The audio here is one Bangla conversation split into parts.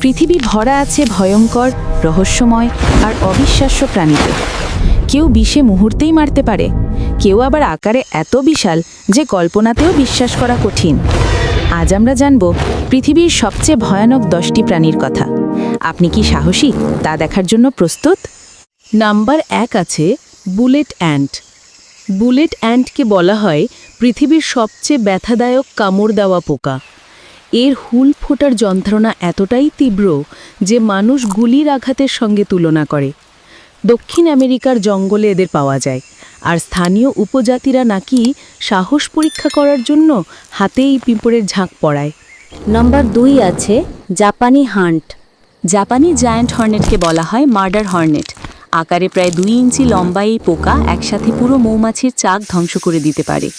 পৃথিবী ভরা আছে ভয়ঙ্কর, রহস্যময় আর অবিশ্বাস্য প্রাণীতে কেউ বিষে মুহূর্তেই মারতে পারে, কেউ আবার আকারে এত বিশাল যে কল্পনাতেও বিশ্বাস করা কঠিন। আজ আমরা জানব পৃথিবীর সবচেয়ে ভয়ানক দশটি প্রাণীর কথা। আপনি কি সাহসী? তা দেখার জন্য প্রস্তুত? নাম্বার এক আছে বুলেট অ্যান্ট। বুলেট অ্যান্টকে বলা হয় পৃথিবীর সবচেয়ে ব্যথাদায়ক কামড় দেওয়া পোকা। এর হুল ফোটার যন্ত্রণা এতটাই তীব্র যে মানুষ গুলির আঘাতের সঙ্গে তুলনা করে। দক্ষিণ আমেরিকার জঙ্গলে এদের পাওয়া যায় আর স্থানীয় উপজাতিরা নাকি সাহস পরীক্ষা করার জন্য হাতেই পিঁপড়ের ঝাঁক পড়ায়। নম্বর দুই আছে জাপানি হান্ট। জাপানি জায়ান্ট হর্নেটকে বলা হয় মার্ডার হর্নেট। আকারে প্রায় দুই ইঞ্চি লম্বা এই পোকা একসাথে পুরো মৌমাছির চাক ধ্বংস করে দিতে পারে।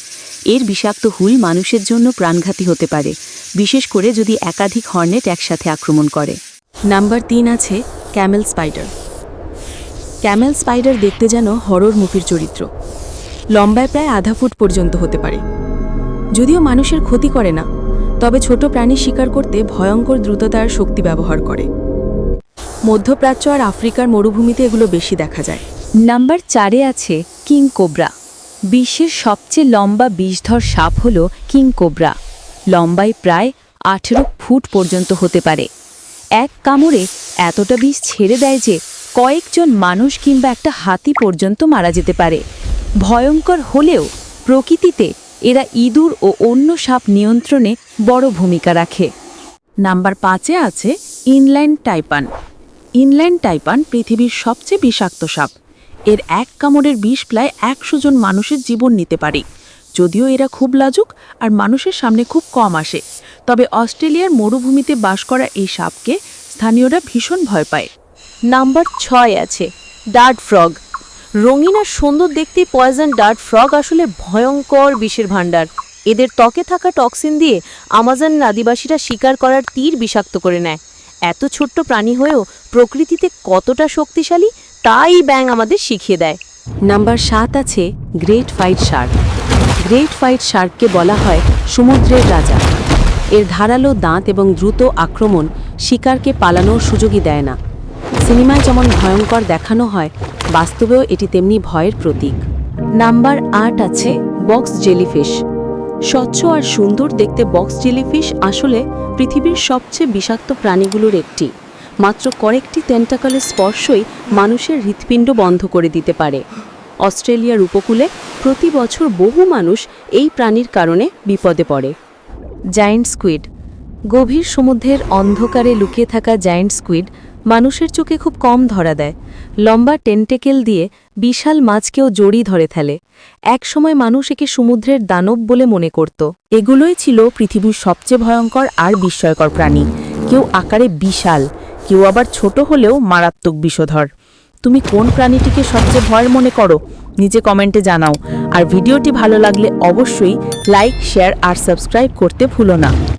এর বিষাক্ত হুল মানুষের জন্য প্রাণঘাতী হতে পারে, বিশেষ করে যদি একাধিক হর্নেট একসাথে আক্রমণ করে। নাম্বার তিন আছে ক্যামেল স্পাইডার। ক্যামেল স্পাইডার দেখতে যেন হরর মুভির চরিত্র। লম্বায় প্রায় আধা ফুট পর্যন্ত হতে পারে। যদিও মানুষের ক্ষতি করে না, তবে ছোট প্রাণী শিকার করতে ভয়ঙ্কর দ্রুততার শক্তি ব্যবহার করে। মধ্যপ্রাচ্য আর আফ্রিকার মরুভূমিতে এগুলো বেশি দেখা যায়। নাম্বার চারে আছে কিং কোবরা। বিশ্বের সবচেয়ে লম্বা বিষধর সাপ হল কিং কোবরা। লম্বায় প্রায় আঠেরো ফুট পর্যন্ত হতে পারে। এক কামড়ে এতটা বিষ ছেড়ে দেয় যে কয়েকজন মানুষ কিংবা একটা হাতি পর্যন্ত মারা যেতে পারে। ভয়ঙ্কর হলেও প্রকৃতিতে এরা ইঁদুর ও অন্য সাপ নিয়ন্ত্রণে বড় ভূমিকা রাখে। নাম্বার পাঁচে আছে ইনল্যান্ড টাইপান। ইনল্যান্ড টাইপান পৃথিবীর সবচেয়ে বিষাক্ত সাপ। এর এক কামড়ের বিষ প্রায় একশো জন মানুষের জীবন নিতে পারে। যদিও এরা খুব লাজুক আর মানুষের সামনে খুব কম আসে। তবে অস্ট্রেলিয়ার মরুভূমিতে বাস করা এই সাপকে স্থানীয়রা ভীষণ ভয় পায়। নাম্বার ছয় আছে, ডার্ট ফ্রগ। রঙিন আর সুন্দর দেখতে পয়জন ডার্ট ফ্রগ আসলে ভয়ঙ্কর বিষের ভাণ্ডার। এদের ত্বকে থাকা টক্সিন দিয়ে আমাজন আদিবাসীরা শিকার করার তীর বিষাক্ত করে নেয়। এত ছোট্ট প্রাণী হয়েও প্রকৃতিতে কতটা শক্তিশালী তাই ব্যাং আমাদের শিখিয়ে দেয়। নাম্বার সাত আছে great white shark. Great white শার্ককে বলা হয় সমুদ্রের রাজা। এর ধারালো দাঁত এবং দ্রুত আক্রমণ শিকারকে পালানোর সুযোগই দেয় না। সিনেমায় যেমন ভয়ঙ্কর দেখানো হয়, বাস্তবেও এটি তেমনি ভয়ের প্রতীক। নাম্বার আট আছে বক্স জেলিফিশ। স্বচ্ছ আর সুন্দর দেখতে বক্স জেলিফিশ আসলে পৃথিবীর সবচেয়ে বিষাক্ত প্রাণীগুলোর একটি। মাত্র কয়েকটি টেন্টাকলের স্পর্শই মানুষের হৃৎপিণ্ড বন্ধ করে দিতে পারে। অস্ট্রেলিয়ার উপকূলে প্রতি বছর বহু মানুষ এই প্রাণীর কারণে বিপদে পড়ে। জায়েন্ট স্কুইড গভীর সমুদ্রের অন্ধকারে লুকিয়ে থাকা জায়েন্ট স্কুইড মানুষের চোখে খুব কম ধরা দেয়। লম্বা টেন্টেকেল দিয়ে বিশাল মাছকেও জড়ি ধরে ফেলে। একসময় মানুষ একে সমুদ্রের দানব বলে মনে করত। এগুলোই ছিল পৃথিবীর সবচেয়ে ভয়ঙ্কর আর বিস্ময়কর প্রাণী। কেউ আকারে বিশাল কেউ আবার ছোট হলেও মারাত্মক বিষধর। তুমি কোন প্রাণীটিকে সবচেয়ে ভয়ের মনে করো, নিজে কমেন্টে জানাও। আর ভিডিওটি ভালো লাগলে অবশ্যই লাইক, শেয়ার আর সাবস্ক্রাইব করতে ভুলো না।